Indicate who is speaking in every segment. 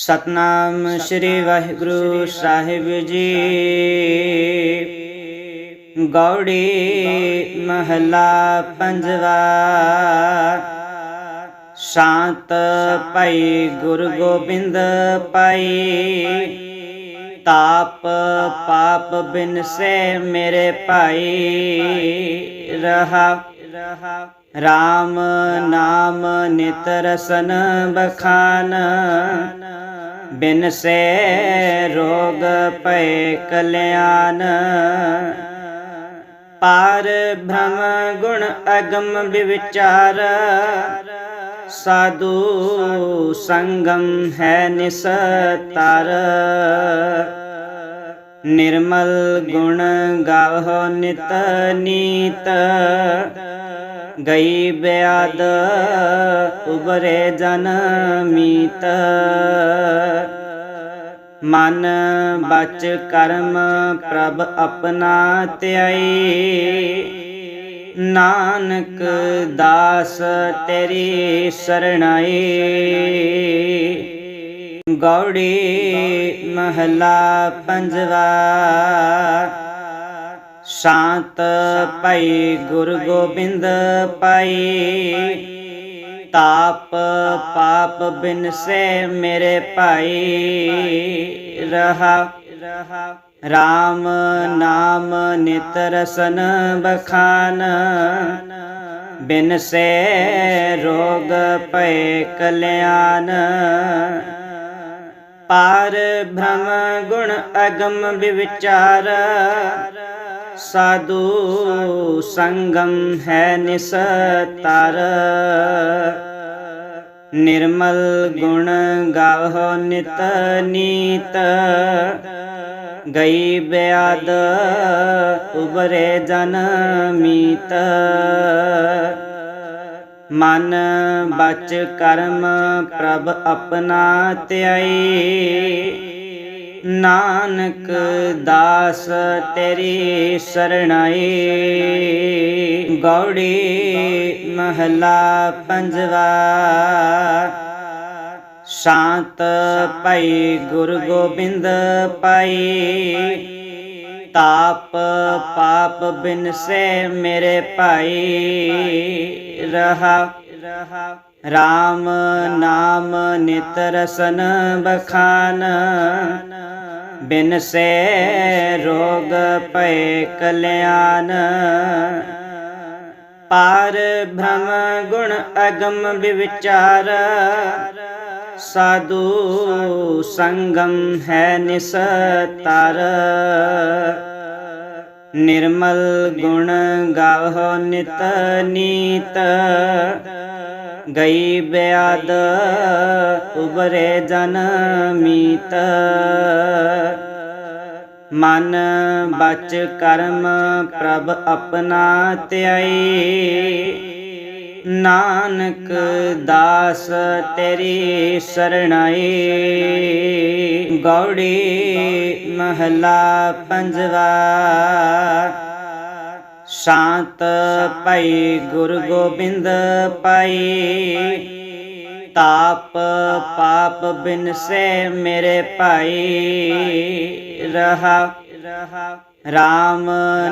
Speaker 1: ਸਤਨਾਮ ਸ੍ਰੀ ਵਾਹਿਗੁਰੂ ਸਾਹਿਬ ਜੀ। ਗੌੜੀ ਮਹਲਾ ਪੰਜਵਾ। ਸ਼ਾਂਤ ਭਈ ਗੁਰ ਗੋਬਿੰਦ ਪਾਈ ਤਾਪ ਪਾਪ ਬਿਨ ਸੇ ਮੇਰੇ ਭਾਈ ਰਹਾ। RAM ਨਾਮ ਨਿਤ ਰਸਨ ਬਖਾਨ ਬਿਨ ਸੇ ਰੋਗ ਭਏ ਕਲਿਆਣ ਪਾਰ ਭ੍ਰਮ ਗੁਣ ਅਗਮ ਵਿਵਿਚਾਰ ਸਾਧੂ ਸੰਗਮ ਹੈ ਨਿਸਤਾਰ ਨਿਰਮਲ ਗੁਣ ਗਾਵੋ ਨਿਤ ਨੀਤ ਗਈ ਬਿਆਦ ਉਬਰੇ ਜਨਮੀਤ ਮਨ ਬਚ ਕਰਮ ਪ੍ਰਭ ਆਪਣਾ ਧਿਆਈ। ਨਾਨਕ ਦਾਸ ਤੇਰੀ ਸਰਣਾਈ। ਗੌੜੀ ਮਹਲਾ ਪੰਜਵਾ। ਸ਼ਾਂਤ ਭਈ ਗੁਰ ਗੋਬਿੰਦ ਪਾਈ ਤਾਪ ਪਾਪ ਬਿਨ ਸੇ ਮੇਰੇ ਭਾਈ। ਰਹਾ RAM ਨਾਮ ਨਿਤ ਰਸਨ ਬਖਾਨ। ਬਿਨ ਸੇ ਰੋਗ ਪਏ ਕਲਿਆਣ ਪਾਰ ਭ੍ਰਮ ਗੁਣ ਅਗਮ ਵਿਚਾਰ ਸਾਧੂ ਸੰਗਮ ਹੈ ਨਿਸਤਾਰ ਨਿਰਮਲ ਗੁਣ ਗਾਵੋ ਨਿਤ ਨੀਤ ਗਈ ਬਿਆਦ ਉਬਰੇ ਜਨ ਮੀਤ ਮਨ ਬਚ ਕਰਮ ਪ੍ਰਭ ਆਪਣਾ ਧਿਆਈ ਨਾਨਕ ਦਾਸ ਤੇਰੀ ਸਰਣਾਈ। ਗੌੜੀ ਮਹਲਾ ਪੰਜਵਾ। ਸ਼ਾਂਤ ਭਈ ਗੁਰ ਗੋਬਿੰਦ ਪਾਈ ਤਾਪ ਪਾਪ ਬਿਨ ਸੇ ਮੇਰੇ ਭਾਈ। ਰਹਾ, ਰਾਮ ਨਾਮ ਨਿਤ ਰਸਨ ਬਖਾਨ। ਬਿਨ ਸੇ ਰੋਗ ਭਏ ਕਲਿਆਣ। ਪਾਰ ਭ੍ਰਮ ਗੁਣ ਅਗਮ ਵਿਚਾਰ ਸਾਧੂ ਸੰਗਮ ਹੈ ਨਿਸਤਾਰ ਨਿਰਮਲ ਗੁਣ ਗਾਵੋ ਨਿਤ ਨੀਤ। ਗਈ ਬਿਆਦ ਉਬਰੇ ਜਨਮੀਤ ਮਨ ਬਚ ਕਰਮ ਪ੍ਰਭ ਆਪਣਾ ਧਿਆਈ। ਨਾਨਕ ਦਾਸ ਤੇਰੀ ਸਰਣਾਈ। ਗੌੜੀ ਮਹਲਾ ਪੰਜਵਾ। ਸ਼ਾਂਤ ਭਈ ਗੁਰ ਗੋਬਿੰਦ ਪਾਈ ਤਾਪ ਪਾਪ ਬਿਨ ਸੇ ਮੇਰੇ ਭਾਈ। ਰਹਾ, ਰਾਮ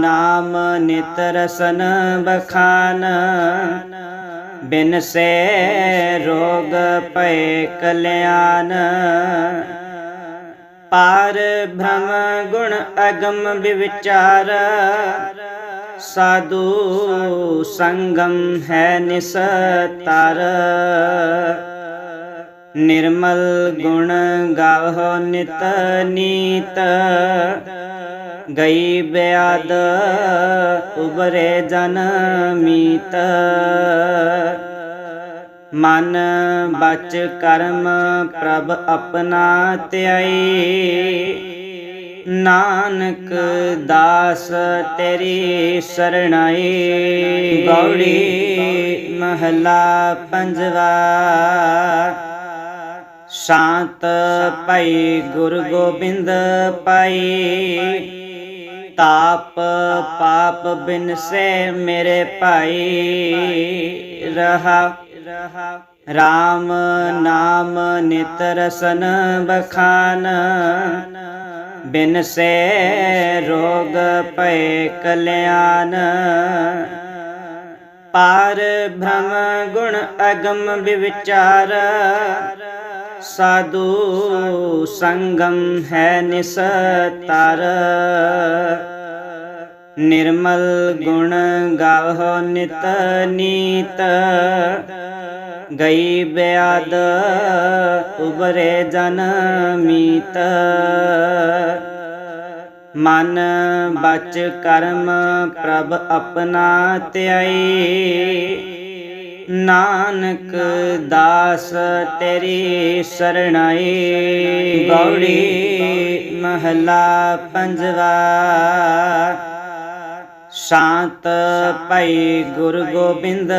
Speaker 1: ਨਾਮ ਨਿਤ ਰਸਨ ਬਖਾਨ। ਬਿਨ ਸੇ ਰੋਗ ਪਏ ਕਲਿਆਣ ਪਾਰ ਭ੍ਰਮ ਗੁਣ ਅਗਮ ਵਿਚਾਰ ਸਾਧੂ ਸੰਗਮ ਹੈ ਨਿਸਤਾਰ ਨਿਰਮਲ ਗੁਣ ਗਾਵੋ ਨਿਤ ਨੀਤ ਗਈ ਬਿਆਦ ਉਬਰੇ ਜਨ ਮੀਤ ਮਨ ਬਚ ਕਰਮ ਪ੍ਰਭ ਆਪਣਾ ਧਿਆਈ ਨਾਨਕ ਦਾਸ ਤੇਰੀ ਸਰਣਾਈ। ਗੌੜੀ ਮਹਲਾ ਪੰਜਵਾ। ਸ਼ਾਂਤ ਭਈ ਗੁਰ ਗੋਬਿੰਦ ਪਾਈ ਤਾਪ ਪਾਪ ਬਿਨ ਸੇ ਮੇਰੇ ਭਾਈ। ਰਹਾ RAM ਨਾਮ ਨਿਤ ਰਸਨ ਬਖਾਨ। ਬਿਨ ਸੇ ਰੋਗ ਭਏ ਕਲਿਆਣ। ਪਾਰ ਭ੍ਰਮ ਗੁਣ ਅਗਮ ਵਿਚਾਰ ਸਾਧੂ ਸੰਗਮ ਹੈ ਨਿਸਤਾਰ ਨਿਰਮਲ ਗੁਣ ਗਾਵੋ ਨਿਤ ਨੀਤ। ਗਈ ਬਿਆਦ ਉਬਰੇ ਜਨਮੀਤ ਮਨ ਬਚ ਕਰਮ ਪ੍ਰਭ ਆਪਣਾ ਧਿਆਈ। ਨਾਨਕ ਦਾਸ ਤੇਰੀ ਸਰਣਾਈ। ਗੌੜੀ ਮਹਲਾ ਪੰਜਵਾ। ਸ਼ਾਂਤ ਭਈ ਗੁਰ ਗੋਬਿੰਦ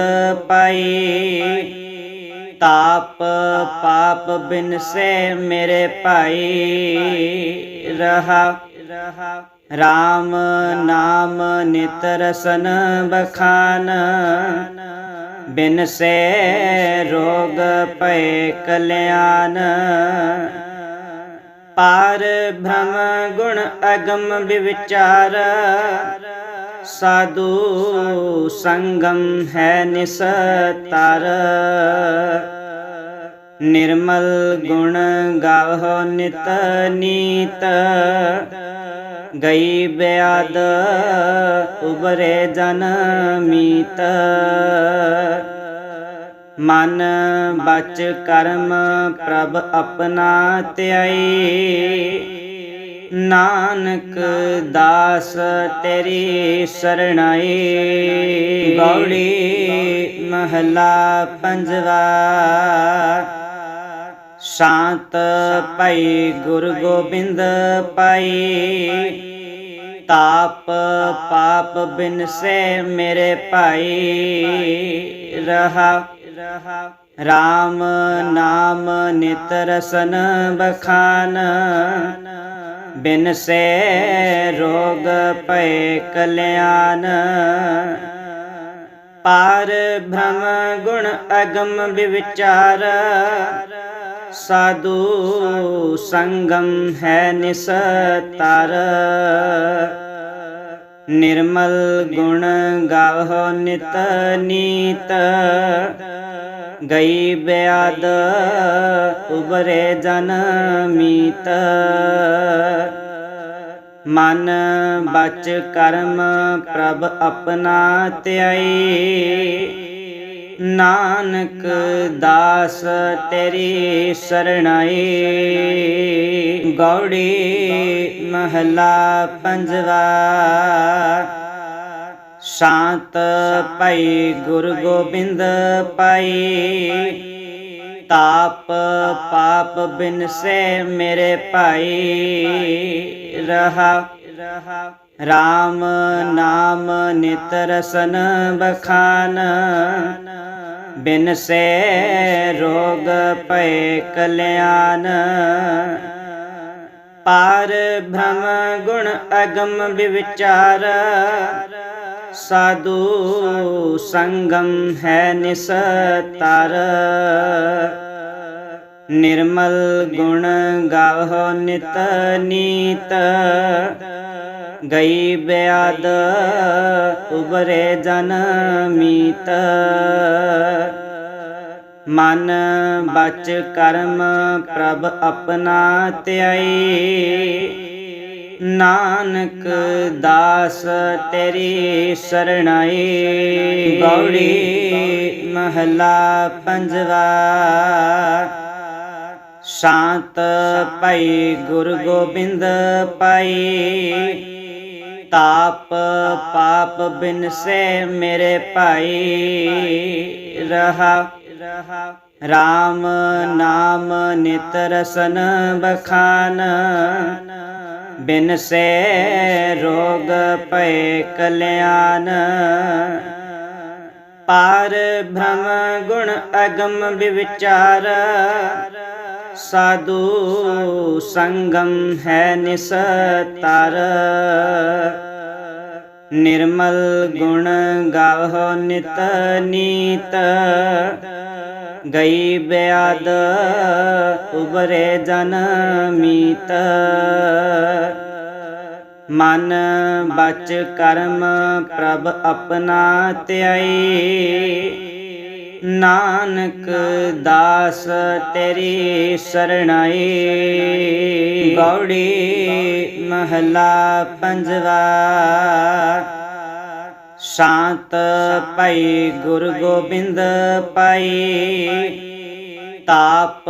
Speaker 1: ਪਾਈ। ਤਾਪ, ਪਾਪ ਬਿਨ ਸੇ ਮੇਰੇ ਭਾਈ ਰਹਾ। ਰਾਮ ਨਾਮ ਨਿਤ ਰਸਨ ਬਖਾਨ। ਬਿਨ ਸੇ ਰੋਗ ਪਏ ਕਲਿਆਣ ਪਾਰ ਭ੍ਰਮ ਗੁਣ ਅਗਮ ਵਿਚਾਰ ਸਾਧੂ ਸੰਗਮ ਹੈ ਨਿਸਤਾਰ ਨਿਰਮਲ ਗੁਣ ਗਾਵੋ ਨਿਤ ਨੀਤ। ਗਈ ਬਿਆਦ ਉਬਰੇ ਜਨ ਮੀਤ। ਮਨ ਬਚ ਕਰਮ ਪ੍ਰਭ ਆਪਣਾ ਧਿਆਈ ਨਾਨਕ ਦਾਸ ਤੇਰੀ ਸਰਣਾਈ। ਗੌੜੀ ਮਹਲਾ ਪੰਜਵਾ। ਸ਼ਾਂਤ ਭਈ ਗੁਰ ਗੋਬਿੰਦ ਪਾਈ ਤਾਪ ਪਾਪ ਬਿਨ ਸੇ ਮੇਰੇ ਭਾਈ। ਰਹਾ RAM ਨਾਮ ਨਿਤ ਰਸਨ ਬਖਾਨ। ਬਿਨ ਸੇ ਰੋਗ ਭਏ ਕਲਿਆਣ। ਪਾਰ ਭ੍ਰਮ ਗੁਣ ਅਗਮ ਵਿਚਾਰ ਸਾਧੂ ਸੰਗਮ ਹੈ ਨਿਸਤਾਰ ਨਿਰਮਲ ਗੁਣ ਗਾਵੋ ਨਿਤ ਨੀਤ। ਗਈ ਬਿਆਦ ਉਬਰੇ ਜਨਮੀਤ ਮਨ ਬਚ ਕਰਮ ਪ੍ਰਭ ਆਪਣਾ ਧਿਆਈ। ਨਾਨਕ ਦਾਸ ਤੇਰੀ ਸਰਣਾਈ। ਗੌੜੀ ਮਹਲਾ ਪੰਜਵਾ। ਸ਼ਾਂਤ ਭਈ ਗੁਰ ਗੋਬਿੰਦ ਪਾਈ। ਤਾਪ ਪਾਪ ਬਿਨ ਸੇ ਮੇਰੇ ਭਾਈ। ਰਹਾ, ਰਾਮ ਨਾਮ ਨਿਤ ਰਸਨ ਬਖਾਨ। ਬਿਨ ਸੇ ਰੋਗ ਪਏ ਕਲਿਆਣ ਪਾਰ ਭ੍ਰਮ ਗੁਣ ਅਗਮ ਵਿਚਾਰ ਸਾਧੂ ਸੰਗਮ ਹੈ ਨਿਸਤਾਰ ਨਿਰਮਲ ਗੁਣ ਗਾਵੋ ਨਿਤ ਨੀਤ। ਗਈ ਬਿਆਦ ਉਬਰੇ ਜਨ ਮੀਤ। ਮਨ ਬਚ ਕਰਮ ਪ੍ਰਭ ਆਪਣਾ ਧਿਆਈ। ਨਾਨਕ ਦਾਸ ਤੇਰੀ ਸਰਣਾਈ। ਗੌੜੀ ਮਹਲਾ ਪੰਜਵਾ। ਸ਼ਾਂਤ ਭਈ ਗੁਰ ਗੋਬਿੰਦ ਪਾਈ ਤਾਪ ਪਾਪ ਬਿਨ ਸੇ ਮੇਰੇ ਭਾਈ। ਰਹਾ, ਰਾਮ ਨਾਮ ਨਿਤ ਰਸਨ ਬਖਾਨ। ਬਿਨ ਸੇ ਰੋਗ ਭਏ ਕਲਿਆਣ। ਪਾਰ ਭ੍ਰਮ ਗੁਣ ਅਗਮ ਵਿਵਿਚਾਰ। ਸਾਧੂ ਸੰਗਮ ਹੈ ਨਿਸਤਾਰ ਨਿਰਮਲ ਗੁਣ ਗਾਵੋ ਨਿਤ ਨੀਤ। ਗਈ ਬਿਆਦ ਉਬਰੇ ਜਨਮੀਤ ਮਨ ਬਚ ਕਰਮ ਪ੍ਰਭ ਆਪਣਾ ਧਿਆਈ। ਨਾਨਕ ਦਾਸ ਤੇਰੀ ਸਰਣਾਈ। ਗੌੜੀ ਮਹਲਾ ਪੰਜਵਾ। ਸ਼ਾਂਤ ਭਈ ਗੁਰ ਗੋਬਿੰਦ ਪਾਈ। ਤਾਪ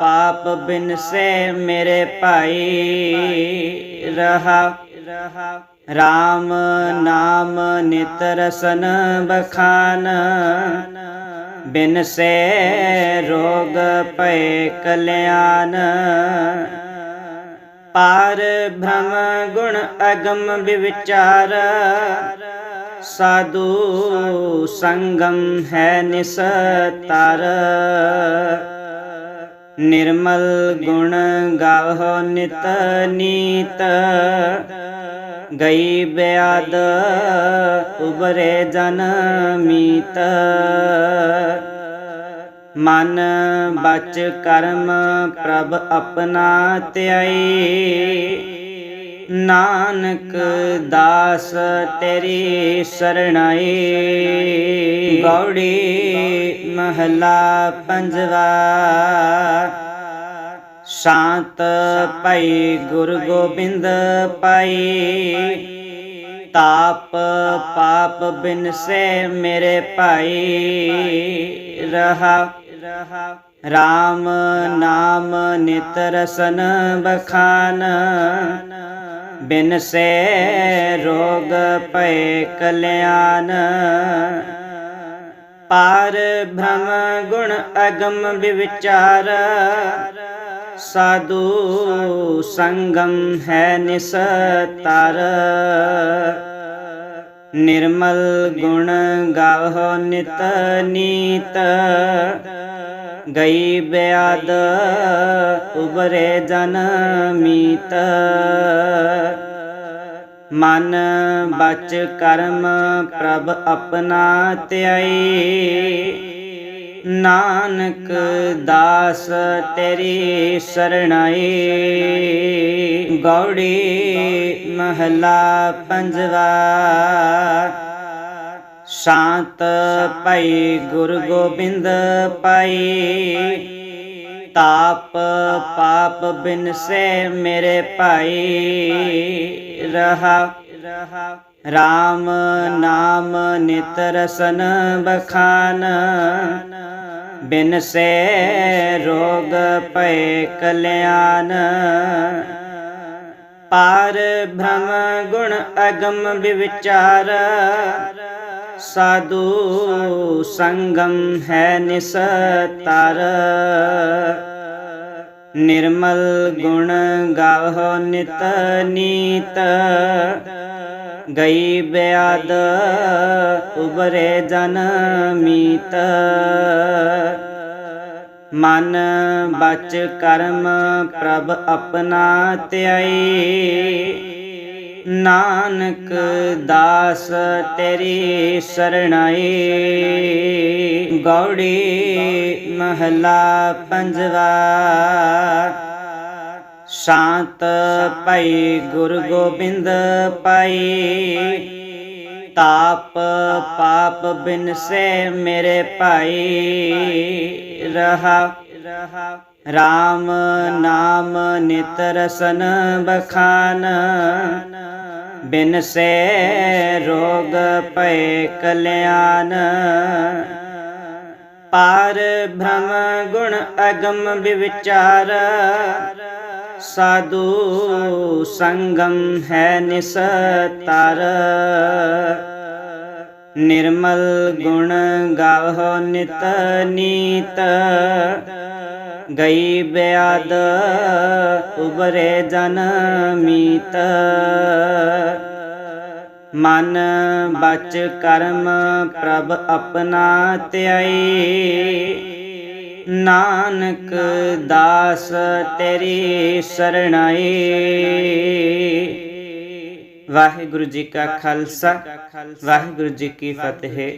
Speaker 1: ਪਾਪ ਬਿਨ ਸੇ ਮੇਰੇ ਭਾਈ। ਰਹਾ, ਰਾਮ ਨਾਮ ਨਿਤ ਰਸਨ ਬਖਾਨ। ਬਿਨ ਸੇ ਰੋਗ ਭਏ ਕਲਿਆਣ ਪਾਰ ਭ੍ਰਮ ਗੁਣ ਅਗਮ ਵਿਚਾਰ ਸਾਧੂ ਸੰਗਮ ਹੈ ਨਿਸਤਾਰ ਨਿਰਮਲ ਗੁਣ ਗਾਵੋ ਨਿਤ ਨੀਤ। ਗਈ ਬਿਆਦ ਉਬਰੇ ਜਨ ਮੀਤ। ਮਨ ਬਚ ਕਰਮ ਪ੍ਰਭ ਆਪਣਾ ਧਿਆਈ। ਨਾਨਕ ਦਾਸ ਤੇਰੀ ਸਰਣਾਈ। ਗੌੜੀ ਮਹਲਾ ਪੰਜਵਾ। ਸ਼ਾਂਤ ਭਈ ਗੁਰ ਗੋਬਿੰਦ ਪਾਈ ਤਾਪ ਪਾਪ ਬਿਨ ਸੇ ਮੇਰੇ ਭਾਈ। ਰਹਾ, ਰਾਮ ਨਾਮ ਨਿਤ ਰਸਨ ਬਖਾਨ। ਬਿਨ ਸੇ ਰੋਗ ਭਏ ਕਲਿਆਣ। ਪਾਰ ਭ੍ਰਮ ਗੁਣ ਅਗਮ ਵਿਚਾਰ ਸਾਧੂ ਸੰਗਮ ਹੈ ਨਿਸਤਾਰ ਨਿਰਮਲ ਗੁਣ ਗਾਵੋ ਨਿਤ ਨੀਤ। ਗਈ ਬਿਆਦ ਉਬਰੇ ਜਨਮੀਤ ਮਨ ਬਚ ਕਰਮ ਪ੍ਰਭ ਆਪਣਾ ਧਿਆਈ। ਨਾਨਕ ਦਾਸ ਤੇਰੀ ਸਰਣਾਈ। ਗੌੜੀ ਮਹਲਾ ਪੰਜਵਾ। ਸ਼ਾਂਤ ਭਈ ਗੁਰ ਗੋਬਿੰਦ ਪਾਈ। ਤਾਪ ਪਾਪ ਬਿਨ ਸੇ ਮੇਰੇ ਭਾਈ। ਰਹਾ, ਰਾਮ ਨਾਮ ਨਿਤ ਰਸਨ ਬਖਾਨ। ਬਿਨ ਸੇ ਰੋਗ ਪਏ ਕਲਿਆਣ ਪਾਰ ਭ੍ਰਮ ਗੁਣ ਅਗਮ ਵਿਚਾਰ ਸਾਧੂ ਸੰਗਮ ਹੈ ਨਿਸਤਾਰ ਨਿਰਮਲ ਗੁਣ ਗਾਵੋ ਨਿਤ ਨੀਤ ਗਈ ਬਿਆਦ ਉਬਰੇ ਜਨ ਮੀਤ ਮਨ ਬਚ ਕਰਮ ਪ੍ਰਭ ਆਪਣਾ ਧਿਆਈ ਨਾਨਕ ਦਾਸ ਤੇਰੀ ਸਰਣਾਈ। ਗੌੜੀ ਮਹਲਾ ਪੰਜਵਾ। ਸ਼ਾਂਤ ਭਈ ਗੁਰ ਗੋਬਿੰਦ ਪਾਈ ਤਾਪ ਪਾਪ ਬਿਨ ਸੇ ਮੇਰੇ ਭਾਈ। ਰਹਾ ਰਾਮ ਨਾਮ ਨਿਤ ਰਸਨ ਬਖਾਨ ਬਿਨ ਸੇ ਰੋਗ ਭਏ ਕਲਿਆਣ ਪਾਰ ਭ੍ਰਮ ਗੁਣ ਅਗਮ ਵਿਵਿਚਾਰ ਸਾਧੂ ਸੰਗਮ ਹੈ ਨਿਸਤਾਰ ਨਿਰਮਲ ਗੁਣ ਗਾਵੋ ਨਿਤ ਨੀਤ ਗਈ ਬਿਆਦ ਉਬਰੇ ਜਨ ਮਨ ਬਚ ਕਰਮ ਪ੍ਰਭ ਆਪਣਾ ਧਿਆਈ। ਨਾਨਕ ਦਾਸ ਤੇਰੀ ਸਰਣਾਈ। ਵਾਹਿਗੁਰੂ ਜੀ ਕਾ ਖਾਲਸਾ, ਵਾਹਿਗੁਰੂ ਜੀ ਕੀ ਫਤਿਹ।